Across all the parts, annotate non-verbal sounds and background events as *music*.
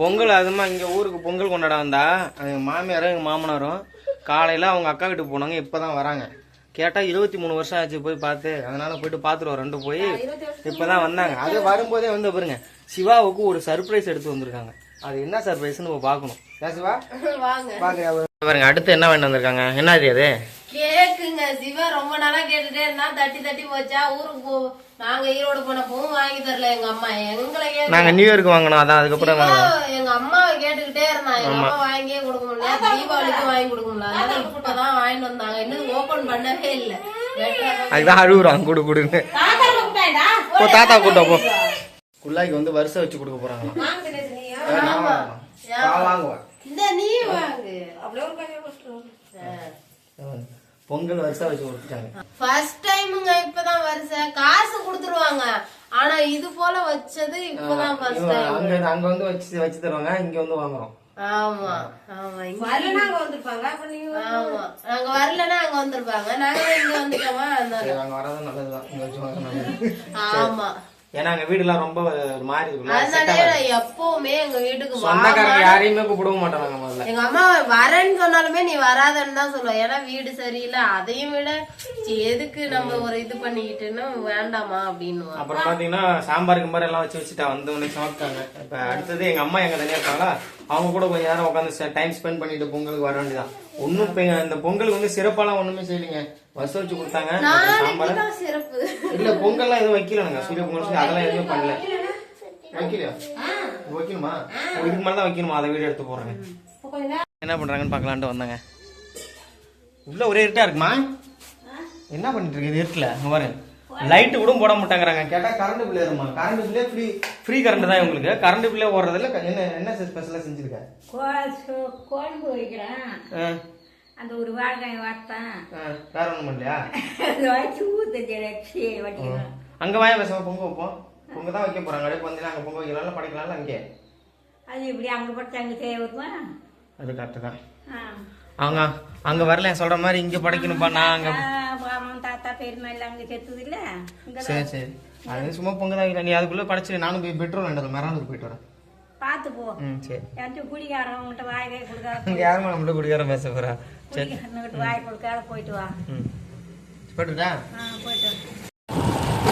பொங்கல் அதுமா இங்கே ஊருக்கு பொங்கல் கொண்டாட வந்தா எங்கள் மாமியாரும் எங்கள் மாமனாரும் காலையில் அவங்க அக்கா வீட்டுக்கு போனாங்க இப்போ தான் வராங்க. கேட்டால் இருபத்தி மூணு வருஷம் ஆச்சு போய் பார்த்து. அதனால போயிட்டு பார்த்துட்டு வரோம் ரெண்டு போய் இப்போ தான் வந்தாங்க. அது வரும்போதே வந்து பாருங்க சிவாவுக்கு ஒரு சர்ப்ரைஸ் எடுத்து வந்திருக்காங்க. அது என்ன சர்ப்ரைஸ்னு நம்ம பார்க்கணும். *laughs* சிவா? பாருங்க அடுத்து என்ன வேண்டி வந்திருக்காங்க? என்ன அது? கேக்குங்க சிவா ரொம்ப நாளா கேட்டுட்டே இருந்தா தட்டி தட்டி போச்சா ஊருக்கு நாங்க ஈரோடு போனப்பவும் வாங்கி தரல எங்க அம்மா. எங்களை நாங்கள் நியூ இயர்க்கு வாங்கினோம். அதான் அதுக்கப்புறம் எங்க அம்மாவை கேட்டுக்கிட்டே இருந்தான் எங்க அம்மா வாங்கியே கொடுக்க முடியல. தீபாவளிக்கு வாங்கி கொடுக்க முடியல. அதனால இப்பதான் வாங்கிட்டு வந்தாங்க. இன்னும் ஓபன் பண்ணவே இல்ல. அதுதான் அழுகுறான் கொடு கொடுன்னு. போ தாத்தா கூட்டம் போ. குள்ளாய்க்கு வந்து வருஷம் வச்சு கொடுக்க போறாங்க. நான் வாங்குவேன். இந்த நீ வாங்கு. பொங்கல் வருஷம் வச்சு கொடுத்துட்டாங்க. ஃபர்ஸ்ட் டைமுங்க இப்பதான் வருஷம். காசு கொடுத்துருவாங்க. ஆனா இது போல வச்சது இப்பதான் ஃபர்ஸ்ட் டைம் அங்க அங்க வந்து வச்சு வச்சு தருவாங்க இங்க வந்து வாங்குறோம். ஆமா ஆமா. இங்க ஆமா. நாங்க வரலன்னா அங்க வந்திருப்பாங்க. நாங்க இங்க வந்துட்டோமா? அங்க வரது நல்லதுதான். ஆமா. ஏன்னா அங்க வீடுலாம் ரொம்ப ஒரு மாதிரி நான் எப்பவுமே எங்க வீட்டுக்கு சொந்தக்காரங்க யாரையுமே கூப்பிடவும் மாட்டாங்க முதல்ல. எங்க அம்மா வரேன்னு சொன்னாலுமே நீ வராதன்னு தான் சொல்லுவ. ஏன்னா வீடு சரியில்லை அதையும் விட எதுக்கு நம்ம ஒரு இது பண்ணிக்கிட்டுன்னு வேண்டாமா அப்படின்னு அப்புறம் பாத்தீங்கன்னா சாம்பார் கிம்பார் எல்லாம் வச்சு வச்சுட்டா வந்து உடனே சாப்பிட்டாங்க இப்ப அடுத்தது எங்க அம்மா எங்க தனியா இருக்காங்களா அவங்க கூட கொஞ்ச நேரம் உட்காந்து டைம் ஸ்பெண்ட் பண்ணிட்டு பொங்கலுக்கு வர வேண்டியதான் ஒன்னும் இந்த பொங்கலுக்கு வந்து சிறப்பாலாம் ஒண்ணுமே செய்யலைங்க. வச வச்சு கொடுத்தாங்க. சிறப்பு. இல்ல பொங்கல்லாம் எதுவும் வைக்கலங்க சூரிய பொங்கல் சொல்லி அதெல்லாம் எதுவுமே பண்ணல. வைக்கலையா? வைக்கணுமா? இதுக்கு மேல தான் வைக்கணுமா? அதை வீடியோ எடுத்து போடுறேங்க. என்ன பண்றாங்கன்னு பார்க்கலான்ட்டு வந்தாங்க. உள்ள ஒரே இருட்டா இருக்குமா? என்ன பண்ணிட்டு இருக்கு இது இருட்டுல. பாருங்க. லைட் கூட போட மாட்டாங்கறாங்க. கேட்டா கரண்ட் பில் ஏறுமா கரண்ட் பில்லே ஃப்ரீ ஃப்ரீ கரண்ட் தான் உங்களுக்கு கரண்ட் பில்லே ஓடுறதுல என்ன என்ன ஸ்பெஷலா செஞ்சிருக்க? கோ- குழம்பு வைக்கிறேன். அந்த ஒரு வாழைக்காய் வறுத்தேன் ஆ, வேற ஒண்ணும் பண்ணலையா? அதை வச்சு ஊற்றி வச்சு வச்சுக்கிறேன் அங்க வாய பேசாம பொங்க வைப்போம். பொங்க தான் வைக்க போறாங்க. அடுப்பு வந்து அங்க பொங்க வைக்கலாம்ல படிக்கலாம்ல அங்கே? அது இப்படி அங்கே பட்டு அங்கே செய்ய வருமா? அது கரெக்டு தான். ஆ. அவங்க அங்க வரல சொல்ற மாதிரி இங்க படைக்கணும்பா நான் அங்க தாத்தா பெருமை எல்லாம் அங்கே செத்துது இல்லை சரி சரி. அது சும்மா பொங்க தான் வைக்கிறேன். நீ அதுக்குள்ள படைச்சு நானும் போய் பெட்ரோல் வேண்டது மரணத்துக்கு போயிட்டு வரேன். பார்த்து போ. ம் சரி. யாச்சும் குடிக்காரவங்ககிட்ட வாய்க்கை கொடுக்காத *laughs* அங்க யாருமே நம்மள குடிக்கார பேச போறா? சரி. வாய் கொடுக்காத போயிட்டு வா. ம். போட்டுட்டா ஆ போயிட்டு வா.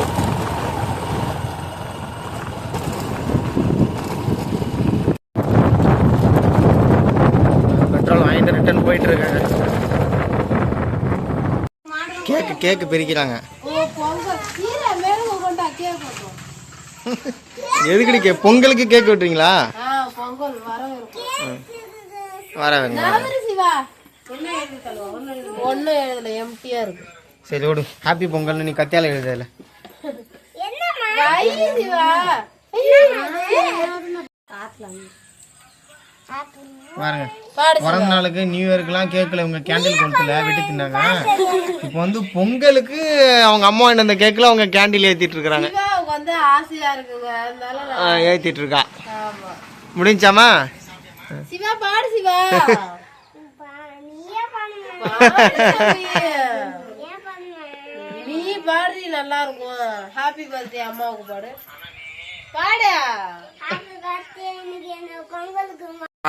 பெட்ரோல் வாங்கிட்டு ரிட்டர்ன் போயிட்டு இருக்காங்க கேக்கு கேக்கு பிரிக்கிறாங்க எதுக்குடி கே பொங்கலுக்கு கேக் வெட்டுறீங்களா? ஆ பொங்கல் வர சரி விடு. ஹாப்பி பொங்கல்னு நீ கத்தியால எழுதல. வை சிவா. பாருங்க. பிறந்த நாளுக்கு நியூ இயர்க்குலாம் கேக்கில் இவங்க கேண்டில் கொடுத்துல வெட்டி தின்னாங்க. இப்போ வந்து பொங்கலுக்கு அவங்க அம்மா என்ன அந்த கேக்கில் அவங்க கேண்டில் ஏற்றிட்டு இருக்கிறாங்க வந்து ஆசையா ஏற்றிட்டு இருக்கா. முடிஞ்சாமா? சிவா பாடு சிவா. பாடு நீ பாடுறி நல்லா இருக்கும். ஹாப்பி பர்த்டே அம்மாவுக்கு பாடு. பாடு.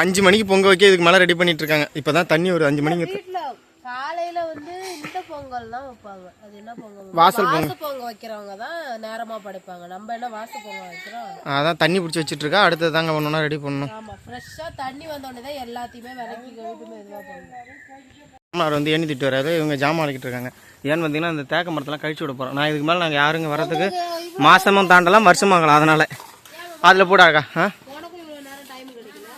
அஞ்சு மணிக்கு பொங்க வைக்க இதுக்கு மேலே ரெடி பண்ணிட்டு இருக்காங்க. இப்போதான் தண்ணி ஒரு அஞ்சு மணிக்கு காலையில வந்து இந்த பொங்கல் தான் வைப்பாங்க. அது என்ன பொங்கல்? வாசல் வாச பொங்கல். வைக்கிறவங்க தான் நேரமா படைப்பாங்க. நம்ம என்ன வாச பொங்கல் வைக்கிறோம்? அதான் தண்ணி பிடிச்சி வச்சுட்டு இருக்கா அடுத்தது தாங்க ஒன்றுனா ரெடி பண்ணணும். ஆமா ஃப்ரெஷ்ஷா தண்ணி வந்த உடனே தான் எல்லாத்தையுமே விலக்கி கழுவிட்டு மெதுவா பண்ணணும் மாமனார் வந்து எண்ணி திட்டு வராரு இவங்க ஜாமான் அழைக்கிட்டு இருக்காங்க. ஏன்னு பார்த்தீங்கன்னா இந்த தேக்க மரத்தெல்லாம் கழிச்சு விட போகிறோம் நான் இதுக்கு மேலே நாங்கள் யாருங்க வரதுக்கு மாசமும் தாண்டலாம் வருஷமாகலாம் அதனால. அதில் போடாக்கா ஆ உனக்கும் இவ்வளவு நேரம் டைம் கிடைக்கல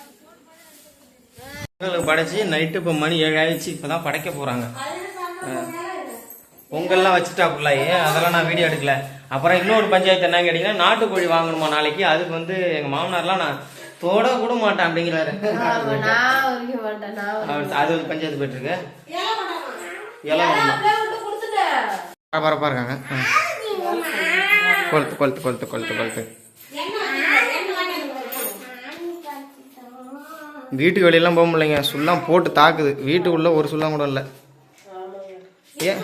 பொங்கலுக்கு படைச்சி நைட்டு இப்போ மணி ஏழு ஆயிடுச்சு இப்போ தான் படைக்க போகிறாங்க பொங்கல்லாம் வச்சுட்டா ஃபுல்லாகி அதெல்லாம் நான் வீடியோ எடுக்கல. அப்புறம் இன்னொரு பஞ்சாயத்து என்ன கேட்டிங்கன்னா நாட்டுக்கோழி வாங்கணுமா நாளைக்கு? அதுக்கு வந்து எங்கள் மாமனார்லாம் நான் தொட கூட மாட்டேன் அப்படிங்கிறாரு அது ஒரு பஞ்சாயத்து போயிட்டு இருக்கு கொடுத்துட்டேன். பரபரப்பாக இருக்காங்க. கொளுத்து கொளுத்து கொளுத்து கொளுத்து கொளுத்து. வீட்டுக்கு வெளியெல்லாம் போக முடியலைங்க. சுல்லாம் போட்டு தாக்குது. வீட்டுக்குள்ள ஒரு சுல்லாம் கூட இல்லை. ஏன்?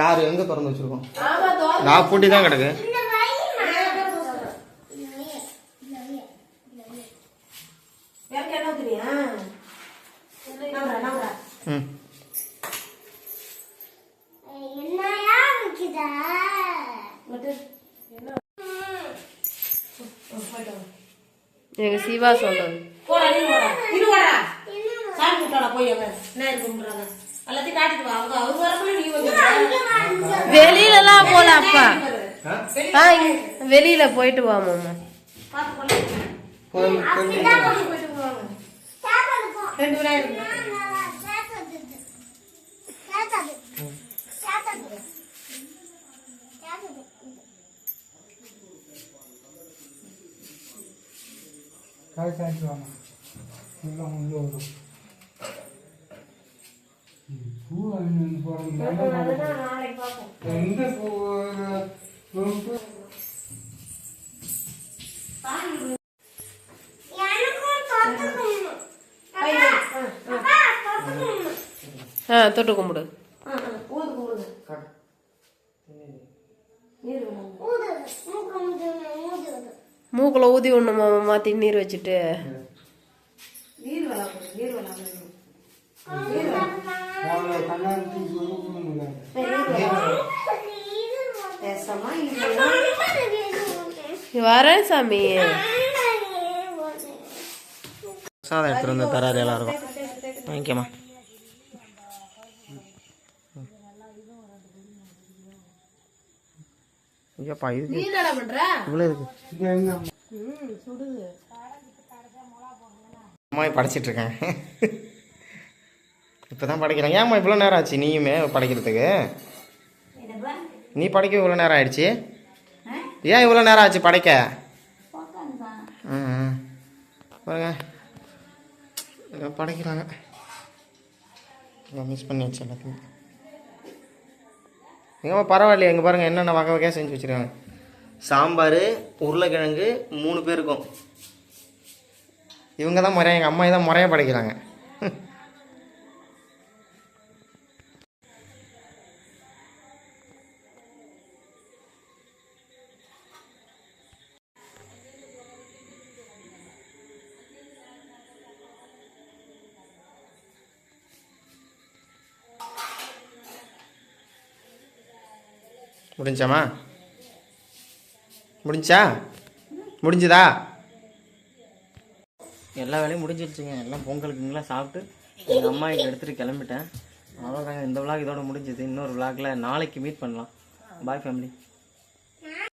யாரு? எங்க திறந்து வச்சிருக்கோம்? நான் பூட்டி தான் கிடக்கு எங்க சிவா சொல்றது போடா நீ போடா இது போடா சாமி கும்பிட்டாடா போய் அங்க என்ன இருக்கு கும்பிடுறாங்க எல்லாத்தையும் காட்டிட்டு வா அவங்க அவர் வரக்குள்ள நீ வந்து வெளியில எல்லாம் போல அப்பா. வெளியில போயிட்டு வா மாமா. ரெண்டு விநாயகர் காய் சாப்பிட்டு வாங்க உள்ள உள்ள வரும் ம், பூ வாங்கிட்டு போறோம் எந்த பூ பூ பூ- ஆ தொட்டு கும்பிடு ஊது கும்பிடுங்க மூக்குல ஊதி ஒண்ணு மாமா மாத்தி நீர் வச்சுட்டு. வரேன் சாமி. சாதம் எடுத்துட்டு வந்து தராரு எல்லாருக்கும். வாங்கிக்கம்மா. ஐயாப்பா இதுக்கு நீ என்னடா பண்ற? இவ்வளோ இருக்கு. இது எங்க அம்மா படைச்சிட்டு இருக்கேன். இப்பதான் படைக்கிறேன். ஏம்மா இவ்வளோ நேரம் ஆச்சு நீயுமே படைக்கிறதுக்கு? நீ படைக்க இவ்வளோ நேரம் ஆயிடுச்சு? ஏன் இவ்வளோ நேரம் ஆச்சு படைக்க? ம். பாருங்க. இதை படைக்கிறாங்க. மிஸ் பண்ணி வச்சு எல்லாத்தையும். எங்கம்மா பரவாயில்லையே எங்கே பாருங்கள் என்னென்ன வகை வகையாக செஞ்சு வச்சுருக்காங்க. சாம்பார் உருளைக்கிழங்கு மூணு பேருக்கும். இவங்க தான் முறையாக எங்கள் அம்மா தான் முறையாக படைக்கிறாங்க. முடிஞ்சாமா முடிஞ்சா? முடிஞ்சுதா? எல்லா வேலையும் முடிஞ்சிருச்சுங்க. எல்லாம் பொங்கலுக்குங்களா சாப்பிட்டு எங்கள் அம்மா இங்கே எடுத்துகிட்டு கிளம்பிட்டேன். அவ்வளோதாங்க இந்த விளாக் இதோட முடிஞ்சுது. இன்னொரு விளாக்ல நாளைக்கு மீட் பண்ணலாம். பாய் ஃபேமிலி